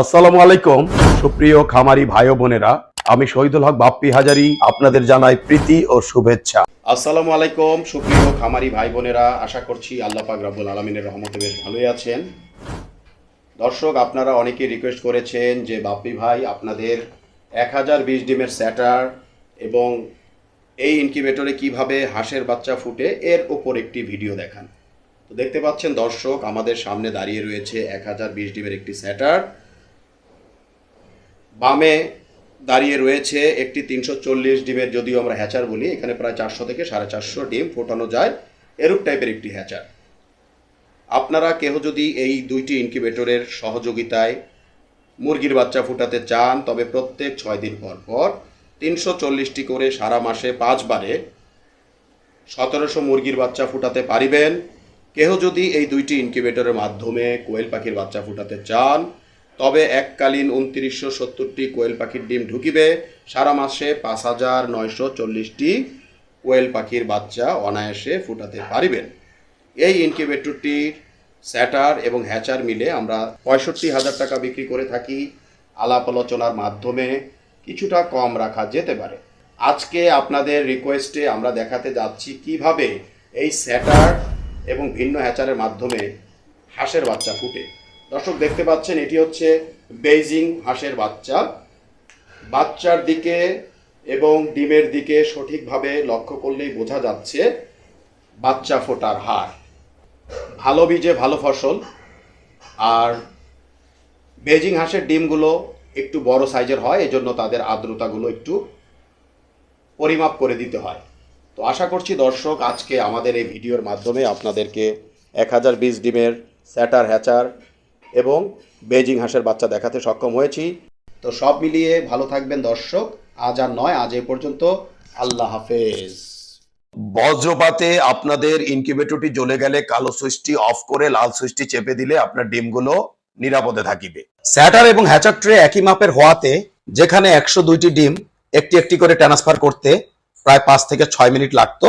আসসালামু আলাইকুম। সুপ্রিয় খামারি ভাই বোনেরা, আমি শহীদুল হক বাপ্পি হাজারি, আপনাদের জানাই প্রীতি ও শুভেচ্ছা। আসসালামু আলাইকুম, সুপ্রিয় খামারি ভাই বোনেরা, আশা করছি আল্লাহ পাক রাব্বুল আলমিনের রহমতে বেশ ভালোই আছেন। দর্শক, আপনারা অনেকেই রিকোয়েস্ট করেছেন যে বাপ্পি ভাই আপনাদের এক হাজার বিশ ডিমের স্যাটার এবং এই ইনকিউবেটরে কীভাবে হাঁসের বাচ্চা ফুটে, এর ওপর একটি ভিডিও দেখান। তো দেখতে পাচ্ছেন দর্শক, আমাদের সামনে দাঁড়িয়ে রয়েছে এক হাজার বিশ ডিমের একটি স্যাটার। বামে দাঁড়িয়ে রয়েছে একটি তিনশো চল্লিশ ডিমের যদিও আমরা হ্যাচার বলি, এখানে প্রায় চারশো থেকে সাড়ে চারশো ডিম ফোটানো যায়, এরূপ টাইপের একটি হ্যাচার। আপনারা কেহ যদি এই দুইটি ইনকিউবেটরের সহযোগিতায় মুরগির বাচ্চা ফুটাতে চান, তবে প্রত্যেক ছয় দিন পর পর তিনশো চল্লিশটি করে সারা মাসে পাঁচবারে সতেরোশো মুরগির বাচ্চা ফুটাতে পারিবেন। কেহ যদি এই দুইটি ইনকিউবেটরের মাধ্যমে কোয়েল পাখির বাচ্চা ফুটাতে চান তবে এককালীন উনত্রিশশো সত্তরটি কোয়েল পাখির ডিম ঢুকিবে। সারা মাসে পাঁচ হাজার নয়শো চল্লিশটি কোয়েল পাখির বাচ্চা অনায়াসে ফুটাতে পারিবেন। এই ইনকিউবেটরটির স্যাটার এবং হ্যাচার মিলে আমরা পঁয়ষট্টি হাজার টাকা বিক্রি করে থাকি। আলাপ আলোচনার মাধ্যমে কিছুটা কম রাখা যেতে পারে। আজকে আপনাদের রিকোয়েস্টে আমরা দেখাতে যাচ্ছি কীভাবে এই স্যাটার এবং ভিন্ন হ্যাচারের মাধ্যমে হাঁসের বাচ্চা ফুটে। দর্শক, দেখতে পাচ্ছেন, এটি হচ্ছে বেইজিং হাঁসের বাচ্চা। বাচ্চার দিকে এবং ডিমের দিকে সঠিকভাবে লক্ষ্য করলেই বোঝা যাচ্ছে বাচ্চা ফোটার হার। ভালো বীজে ভালো ফসল। আর বেজিং হাঁসের ডিমগুলো একটু বড় সাইজের হয়, এজন্য তাদের আর্দ্রতাগুলো একটু পরিমাপ করে দিতে হয়। তো আশা করছি দর্শক, আজকে আমাদের এই ভিডিওর মাধ্যমে আপনাদেরকে এক হাজার বিশ ডিমের স্যাটার হ্যাচার এবং বেজিং হাঁসের বাচ্চা দেখাতে সক্ষম হয়েছি। তো সব মিলিয়ে ভালো থাকবেন দর্শক। আজ আর নয়, আজ এ পর্যন্ত। আল্লাহ হাফেজ। বজ্রপাতে আপনাদের ইনকিউবেটরটি জ্বলে গেলে কালো সুইচটি অফ করে লাল সুইচটি চেপে দিলে আপনার ডিমগুলো নিরাপদে থাকিবে। স্যাটার এবং হ্যাচার ট্রে একই মাপের হওয়াতে যেখানে একশো দুইটি ডিম একটি একটি করে ট্রান্সফার করতে প্রায় পাঁচ থেকে ছয় মিনিট লাগতো।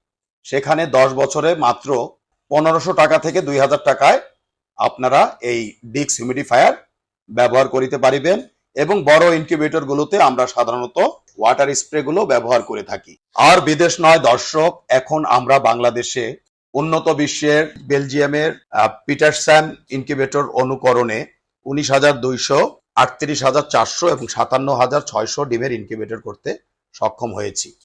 সেখানে দশ বছরে মাত্র পনেরোশো টাকা থেকে দুই হাজার টাকায় আপনারা এই ডিক্স হিউমিডিফায়ার ব্যবহার করিতে পারিবেন এবং বড় ইনকিউবেটর গুলোতে আমরা সাধারণত ওয়াটার স্প্রে গুলো ব্যবহার করে থাকি। আর বিদেশ নয়, দর্শক, এখন আমরা বাংলাদেশে উন্নত বিশ্বের বেলজিয়ামের পিটারস্যাম ইনকিউবেটর অনুকরণে উনিশ হাজার দুইশো আটত্রিশ হাজার চারশো এবং সাতান্ন হাজার ছয়শো ডিমের ইনকিউবেটর করতে সক্ষম হয়েছি।